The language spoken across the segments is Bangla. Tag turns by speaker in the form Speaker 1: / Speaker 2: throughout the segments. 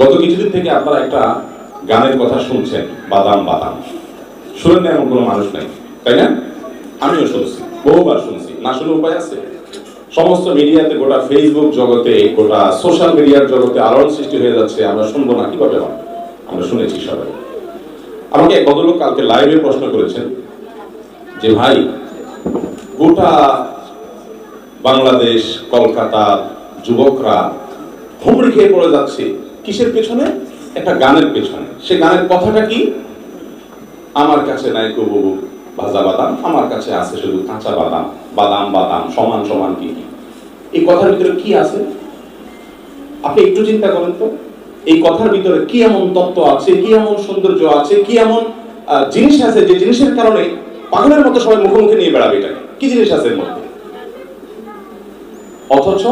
Speaker 1: গত কিছুদিন থেকে আপনারা একটা গানের কথা শুনছেন, বাদাম বাদাম। শুনেন না এমন কোনো মানুষ নাই, তাই না? আমিও শুনছি, বহুবার শুনছি। না শুনে উপায় আছে? সমস্ত মিডিয়াতে গোটা ফেসবুক জগতে, গোটা সোশ্যাল মিডিয়ার জগতে আলোড়ন সৃষ্টি হয়ে যাচ্ছে, আমরা শুনব না কীভাবে আমরা শুনেছি সবাই। আমাকে এক ভদ্রলোক কালকে লাইভে প্রশ্ন করেছেন যে, ভাই, গোটা বাংলাদেশ, কলকাতা, যুবকরা হুমড়ি খেয়ে পড়ে যাচ্ছে কিসের পেছনে? একটা গানের পেছনে। সে গানের কথাটা কি? আমার কাছে নাই কবু ভাজা বাদাম, আমার কাছে আছে শুধু কাঁচা বাদাম বাদাম বাদাম, সমান সমান কি এই কথার ভিতরে কি আছে? আপনি একটু চিন্তা করেন তো। এই কথার ভিতরে কি এমন তত্ত্ব আছে, কি এমন সৌন্দর্য আছে, কি এমন জিনিস আছে যে জিনিসের কারণে পাগলের মতো সবাই মুখোমুখি নিয়ে বেড়াবে এটাকে? কি জিনিস আছে এর মধ্যে? অথচ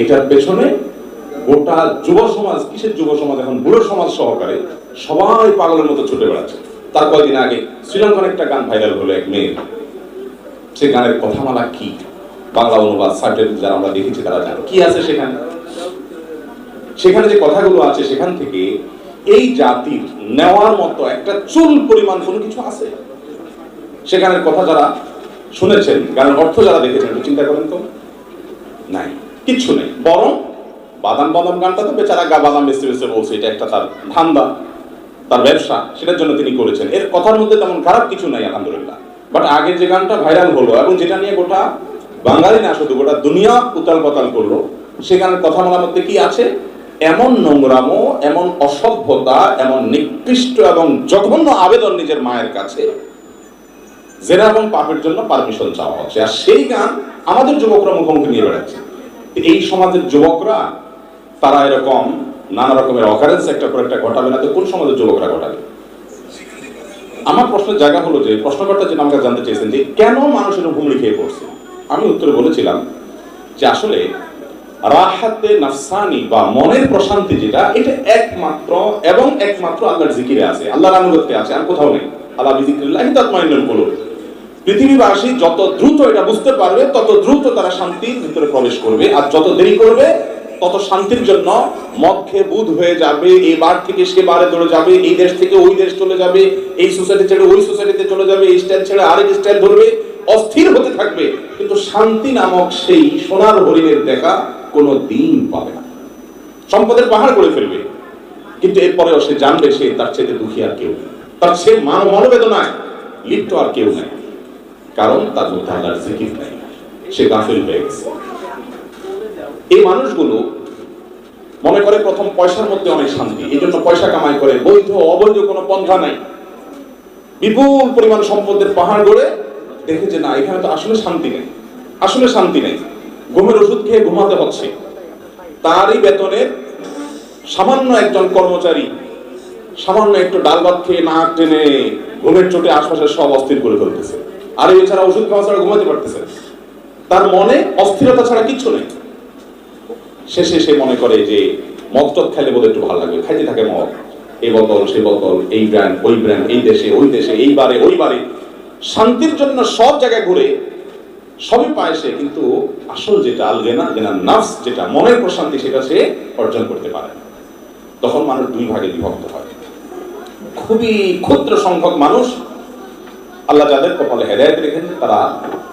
Speaker 1: এটার পেছনে গোটা যুব সমাজ, কিসের যুব সমাজ এখন? বুড়ো সমাজ সহকারে সবাই পাগলের মতো ছুটে বেড়াচ্ছে। তার কয়েকদিন আগে শ্রীলঙ্কার একটা গান ভাইরাল হলো এক মেয়ের। সে গানের কথামালা কি? বাংলা অনুবাদ সার্টেল যারা আমরা দেখেছি তারা জানে। কি আছে সেখানে? সেখানে যে কথাগুলো আছে, সেখান থেকে এই জাতির নেওয়ার মতো একটা চুল পরিমাণ কোনো কিছু আছে? সেখানের কথা যারা শুনেছেন, গানের অর্থ যারা দেখেছেন চিন্তা করেন তো। নাই, কিচ্ছু নেই। বরং বাদাম বাদাম গানটা তো বেচারা গা বাদাম বেচতে বেচতে বলছে, এটা একটা তার ধান্দা, তার ব্যবসা, সেটার জন্য তিনি করেছেন। এর কথার মধ্যে তেমন খারাপ কিছু নাই, আলহামদুলিল্লাহ। বাট আগে যে গানটা ভাইরাল হলো, এবং যেটা নিয়ে গোটা বাঙালি না শুধু, গোটা দুনিয়া উতাল পাতাল করল, সে গানের কথা বলার মধ্যে কি আছে? এমন নোংরামো, এমন অসভ্যতা, এমন নিকৃষ্ট এবং জঘন্য আবেদন নিজের মায়ের কাছে, জেনা এবং পাপের জন্য পারমিশন চাওয়া হচ্ছে। আর সেই গান আমাদের যুবকরা মুখোমুখি নিয়ে বেড়াচ্ছে। এই সমাজের যুবকরা তারা এরকম নানা রকমের অকারেন্স একটা করে একটা ঘটাবে না, তো কোন সমাজের যুবকরা ঘটাবে? আমার প্রশ্নের জায়গা হলো যে, প্রশ্নকর্তা যেটা আমাকে জানতে চেয়েছেন যে, কেন মানুষের হুমড়ি খেয়ে পড়ছে? আমি উত্তরে বলেছিলাম যে আসলে রাহাতে নাফসানি বা মনের প্রশান্তি যেটা, এটা একমাত্র এবং একমাত্র আল্লাহর জিকিরে আছে, আল্লাহর আনুগত্যে আছে, আর কোথাও নেই। আল্লাহ বিজিক্রিল্লাহি তাতমাইন্নুল কুলুব। পৃথিবীবাসী যত দ্রুত এটা বুঝতে পারবে, তত দ্রুত তারা শান্তির ভিতরে প্রবেশ করবে, আর যত দেরি করবে তত শান্তির জন্য মদ খেয়ে বুধ হয়ে যাবে, এই বার থেকে সে বারে ধরে যাবে, এই দেশ থেকে ওই দেশ চলে যাবে, এই সোসাইটি ছেড়ে ওই সোসাইটিতে চলে যাবে, এই স্টাইল ছেড়ে আরেক স্টাইল ধরবে, অস্থির হতে থাকবে। কিন্তু শান্তি নামক সেই সোনার হরিণের দেখা কোনো দিন পাবে না। সম্পদের পাহাড় করে ফেলবে। কিন্তু এরপরেও সে জানবে সে তার চেয়ে দুঃখী আর কেউ তার সে মান মনোবেদনায় লিপ্ত আর কেউ নাই। কারণ তার মধ্যে আল্লাহর জিকির নেই। সে গাফিল হয়ে গেছে। এই মানুষগুলো মনে করে প্রথম পয়সার মধ্যে অনেক শান্তি, এই জন্য পয়সা কামাই করে, বৈধ অবৈধ কোনো পন্থা নাই। বিপুল পরিমাণ সম্পদের পাহাড় গড়ে দেখে যে না, এখানে তো আসলে শান্তি নেই, আসলে শান্তি নেই। ঘুমের ওষুধ খেয়ে ঘুমাতে হচ্ছে। তারই বেতনের সামান্য একজন কর্মচারী সামান্য একটু ডাল ভাত খেয়ে নাক টেনে ঘুমের চোটে আশপাশের সব অস্থির করে ফেলতেছে। আর এছাড়া ওষুধ খাওয়া ছাড়া ঘুমাতে পারতেছে তার মনে অস্থিরতা ছাড়া কিচ্ছু নেই। শেষে সে মনে করে যে মদ টদ খেলে বলে একটু ভালো লাগবে। খাইতে থাকে মদ। এই বোতল সে বোতল, এই ব্র্যান্ড, ওই ব্র্যান্ড, এই দেশে, ওই দেশে, এই বারে, ওই বারে। শান্তির জন্য সব জায়গায় ঘুরে সবই পায় সে, কিন্তু আসল যেটা আলগেনা যেটা নাফস, যেটা মনের প্রশান্তি, সেটা সে অর্জন করতে পারে তখন মানুষ দুই ভাগে বিভক্ত হয়। খুবই ক্ষুদ্র সংখ্যক মানুষ আল্লাহ যাদের কপালে হেদায়ত রেখেছে তারা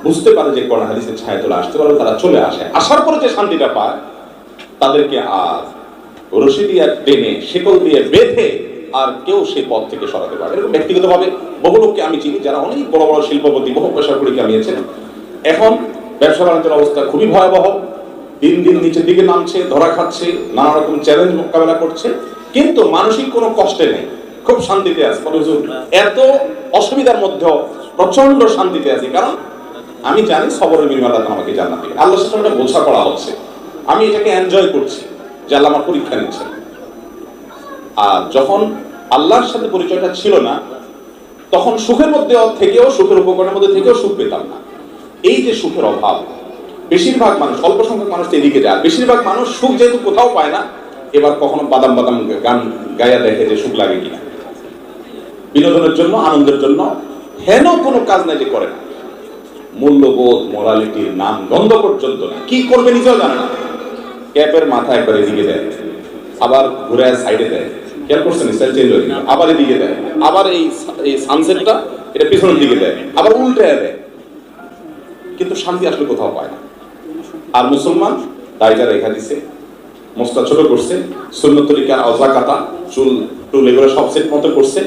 Speaker 1: বুঝতে পারে যে কোরআন হাদিসের ছায়া তোলে আসতে পারে, তারা চলে আসে। আসার পরে যে শান্তিটা পায় তাদেরকে আর রশি দিয়ে টেনে, শিকল দিয়ে বেঁধে আর কেউ সেই পথ থেকে সরাতে পারে এরকম ব্যক্তিগতভাবে বহু লোককে আমি চিনি, যারা অনেক বড় বড় শিল্পপতি, বহু পয়সা করে কামিয়েছেন এখন ব্যবসা বাণিজ্যের অবস্থা খুবই ভয়াবহ। দিন দিন নিচের দিকে নামছে, ধরা খাচ্ছে নানা রকম চ্যালেঞ্জ মোকাবেলা করছে। কিন্তু মানসিক কোনো কষ্টে নেই, খুব শান্তিতে আছে। এত অসুবিধার মধ্যেও প্রচণ্ড শান্তিতে আছি। কারণ আমি জানি সবরের বিনিময় আল্লাহ আমাকে আল্লাহর সাথে বোঝা করা হচ্ছে। আমি এটাকে এনজয় করছি যে আল্লাহ আমার পরীক্ষা নিচ্ছে আর যখন আল্লাহর সাথে পরিচয়টা ছিল না, তখন সুখের মধ্যে থেকেও, সুখের উপকরণের মধ্যে থেকেও সুখ পেতাম না। এই যে সুখের অভাব, বেশিরভাগ মানুষ, অল্প সংখ্যক মানুষ এদিকে যায়। বেশিরভাগ মানুষ সুখ যেহেতু কোথাও পায় না, এবার কখনো বাদাম বাদাম গান গায়া দেখে যে সুখ লাগে কিনা। বিনোদনের জন্য, আনন্দের জন্য হেন কোনো কাজ নাই যে করে না। মূল্যবোধ মোরালিটির নাম গন্ধ পর্যন্ত না। কি করবে নিজেও জানে না। ক্যাপের মাথা একবার এদিকে দেয়, আবার ঘুরে সাইডে দেয়। খেয়াল করছেন, স্টাইল চেঞ্জ হয়ে আবার এদিকে দেয়, আবার এই সানসেটটা এটা পিছনের দিকে দেয়, আবার উল্টে দেয়। কিন্তু শান্তি আসলে কোথাও পায় না। আর মুসলমান দায়টা রেখা দিছে মোস্তা ছোট করছে, সুন্নত তরিকার অজা কাটা চুল, টুল এগুলো সব সেট মতো করছে।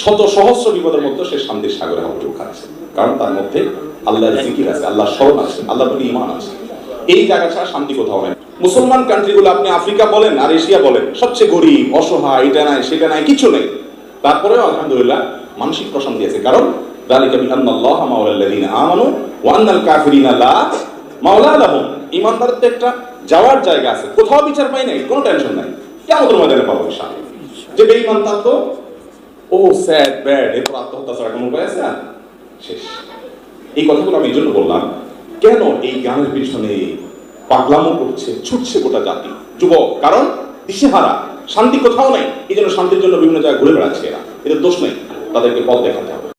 Speaker 1: শত সহস্র বিপদের মধ্যে সে শান্তির সাগরে হাবুডুব খাচ্ছে। কারণ তার মধ্যে আল্লাহর জিকির আছে, আল্লাহর স্মরণ আছে, আল্লাহর প্রতি ইমান আছে। এই জায়গা ছাড়া শান্তি কোথাও নেই। মুসলমান কান্ট্রিগুলো আপনি আফ্রিকা বলেন, আর এশিয়া বলেন, সবচেয়ে গরিব, অসহায়, এটা নাই, সেটা নাই, কিছু নেই। তারপরেও আলহামদুলিল্লাহ মানসিক প্রশান্তি আছে। কারণ যালিকা বিআন্নাল্লাহ মাওলাল্লাযিনা আমানু ওয়া আন্নাল কাফিরিনা লা মাওলা লাহুম একটা যাওয়ার জায়গা আছে। কোথাও বিচার পাই নাই, কোনো টেনশন নাই। কেমন ময়দানে পাবো ইনশাআল্লাহ। যে বেঈমান তার তো, ও স্যাড ব্যাড এরপর আত্মহত্যা ছাড়া কোনো উপায় আছে? শেষ। এই কথাগুলো আমি এই জন্য বললাম, কেন এই গানের পিছনে পাগলামো করছে, ছুটছে গোটা জাতি। যুবক, কারণ দিশেহারা, শান্তি কোথাও নাই। এই জন্য শান্তির জন্য বিভিন্ন জায়গায় ঘুরে বেড়াচ্ছে এরা। এদের দোষ নেই, তাদেরকে পথ দেখাতে